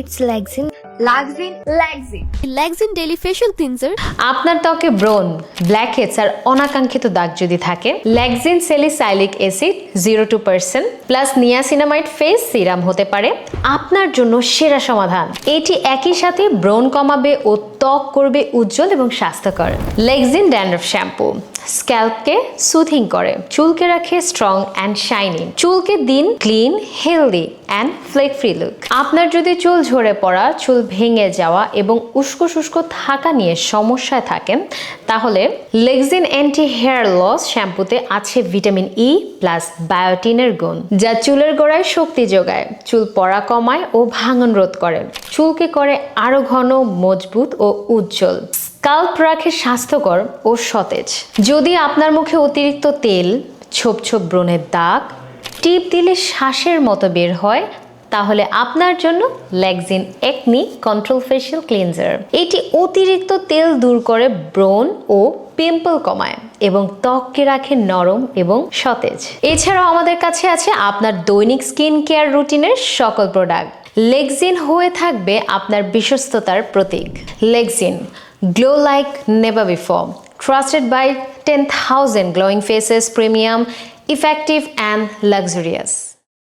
It's Lexin. লাক্সিন ল্যাক্সিন Lexin Daily Facial Cleanser. আপনার ত্বকে ব্রণ ব্ল্যাকহেডস আর অনাকাঙ্ক্ষিত দাগ যদি থাকে ল্যাকজিন salicylic acid zero two percent plus niacinamide face serum হতে পারে। আপনার জন্য সেরা সমাধান। এটি একই সাথে ব্রণ কমাবে ও ত্বক করবে উজ্জ্বল এবং স্বাস্থ্যকর। লেগজিন ড্যান্ড্রফ শ্যাম্পু স্ক্যাল্পকে সুথিং করে। চুলকে রাখে স্ট্রং অ্যান্ড শাইনিং চুলকে দিন clean healthy and flake free look আপনার যদি চুল ঝরে পড়া, চুল ভেঙে যাওয়া এবং উস্কো শুষ্কো থাকা নিয়ে সমস্যায় থাকেন, তাহলে লেগজিন অ্যান্টি হেয়ার লস শ্যাম্পুতে আছে ভিটামিন ই প্লাস বায়োটিনের গুণ, যা চুলের গোড়ায় শক্তি যোগায়, চুল পড়া কমায় ও ভাঙন রোধ করে। চুলকে করে আরও ঘন, মজবুত ও উজ্জ্বল। স্কাল্প রাখে স্বাস্থ্যকর ও সতেজ। যদি আপনার মুখে অতিরিক্ত তেল, ছোপ ছোপ ব্রণের দাগ, টিপ দিলে শ্বাসের মতো বের হয় তাহলে আপনার জন্য লেগজিন একনি কন্ট্রোল ফেশিয়াল ক্লিনজার। এটি অতিরিক্ত তেল দূর করে ব্রণ ও পিম্পল কমায় এবং ত্বককে রাখে নরম এবং সতেজ। এছাড়াও আমাদের কাছে আছে আপনার দৈনিক স্কিন কেয়ার রুটিনের সকল প্রোডাক্ট। লেগজিন হয়ে থাকবে আপনার বিশ্বস্ততার প্রতীক। লেগজিন, glow like never before, trusted by ten thousand glowing faces premium, effective and luxurious.